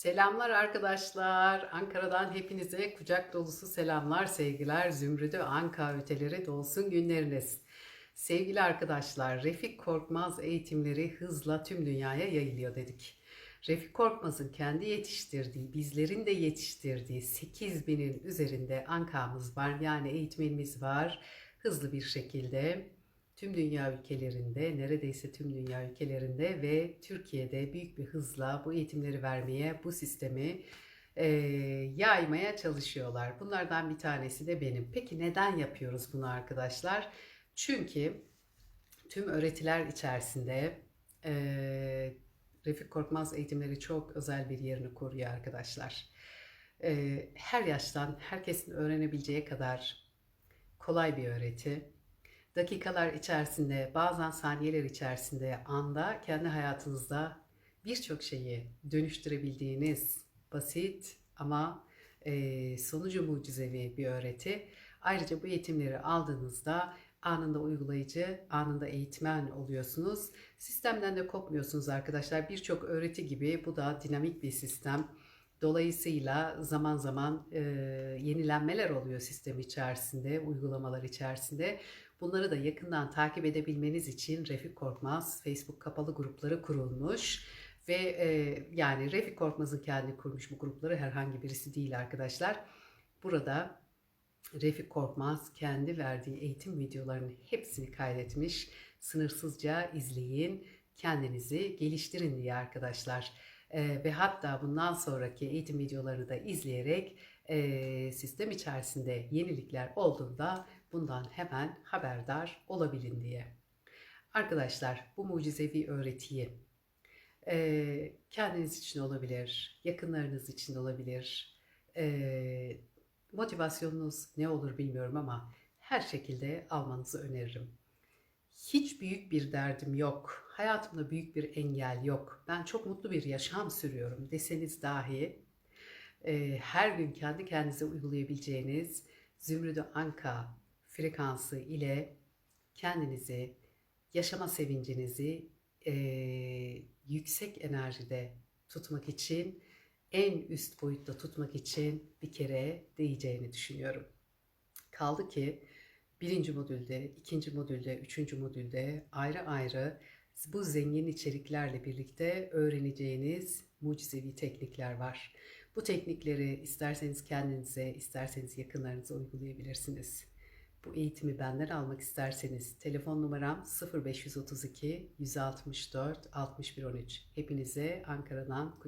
Selamlar arkadaşlar. Ankara'dan hepinize kucak dolusu selamlar, sevgiler. Zümrüdü Anka öteleri dolsun günleriniz. Sevgili arkadaşlar, Refik Korkmaz eğitimleri hızla tüm dünyaya yayılıyor dedik. Refik Korkmaz'ın kendi yetiştirdiği, bizlerin de yetiştirdiği 8000'in üzerinde Anka'mız var. Yani eğitmenimiz var. Hızlı bir şekilde tüm dünya ülkelerinde, neredeyse tüm dünya ülkelerinde ve Türkiye'de büyük bir hızla bu eğitimleri vermeye, bu sistemi e, yaymaya çalışıyorlar. Bunlardan bir tanesi de benim. Peki neden yapıyoruz bunu arkadaşlar? Çünkü tüm öğretiler içerisinde e, Refik Korkmaz eğitimleri çok özel bir yerini koruyor arkadaşlar. E, her yaştan herkesin öğrenebileceği kadar kolay bir öğreti dakikalar içerisinde, bazen saniyeler içerisinde, anda kendi hayatınızda birçok şeyi dönüştürebildiğiniz basit ama e, sonucu mucizevi bir öğreti. Ayrıca bu eğitimleri aldığınızda anında uygulayıcı, anında eğitmen oluyorsunuz. Sistemden de kopmuyorsunuz arkadaşlar. Birçok öğreti gibi bu da dinamik bir sistem. Dolayısıyla zaman zaman e, yenilenmeler oluyor sistem içerisinde, uygulamalar içerisinde. Bunları da yakından takip edebilmeniz için Refik Korkmaz Facebook kapalı grupları kurulmuş. Ve e, yani Refik Korkmaz'ın kendi kurmuş bu grupları herhangi birisi değil arkadaşlar. Burada Refik Korkmaz kendi verdiği eğitim videolarının hepsini kaydetmiş. Sınırsızca izleyin, kendinizi geliştirin diye arkadaşlar. E, ve hatta bundan sonraki eğitim videolarını da izleyerek e, sistem içerisinde yenilikler olduğunda bundan hemen haberdar olabilin diye. Arkadaşlar bu mucizevi öğretiyi e, kendiniz için olabilir, yakınlarınız için olabilir, e, motivasyonunuz ne olur bilmiyorum ama her şekilde almanızı öneririm. Hiç büyük bir derdim yok. Hayatımda büyük bir engel yok. Ben çok mutlu bir yaşam sürüyorum deseniz dahi e, her gün kendi kendinize uygulayabileceğiniz Zümrüdü Anka frekansı ile kendinizi, yaşama sevincinizi e, yüksek enerjide tutmak için, en üst boyutta tutmak için bir kere değeceğini düşünüyorum. Kaldı ki birinci modülde, ikinci modülde, üçüncü modülde ayrı ayrı bu zengin içeriklerle birlikte öğreneceğiniz mucizevi teknikler var. Bu teknikleri isterseniz kendinize, isterseniz yakınlarınıza uygulayabilirsiniz. Bu eğitimi benden almak isterseniz telefon numaram 0532 164 6113. Hepinize Ankara'dan